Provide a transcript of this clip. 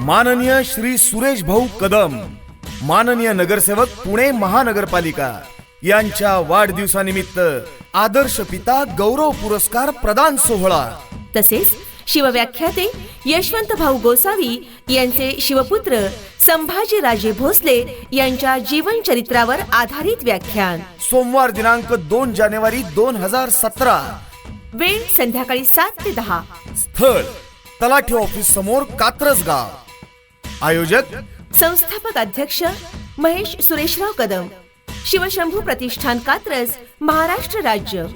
माननीय श्री सुरेश भाऊ कदम माननीय नगरसेवक पुणे महानगरपालिका यांच्या वाढदिवसानिमित्त आदर्श पिता गौरव पुरस्कार प्रदान सोहळा. तसेच शिवव्याख्याते यशवंत भाऊ गोसावी यांचे शिवपुत्र संभाजी राजे भोसले यांच्या जीवन चरित्रावर आधारित व्याख्यान. सोमवार दिनांक दोन जानेवारी दोन हजार सतरा. वेळ संध्याकाळी सात ते दहा. स्थळ तलाठी ऑफिस समोर कात्रज गाव. आयोजक संस्थापक अध्यक्ष महेश सुरेशराव कदम. शिवशंभू प्रतिष्ठान कात्रज महाराष्ट्र राज्य.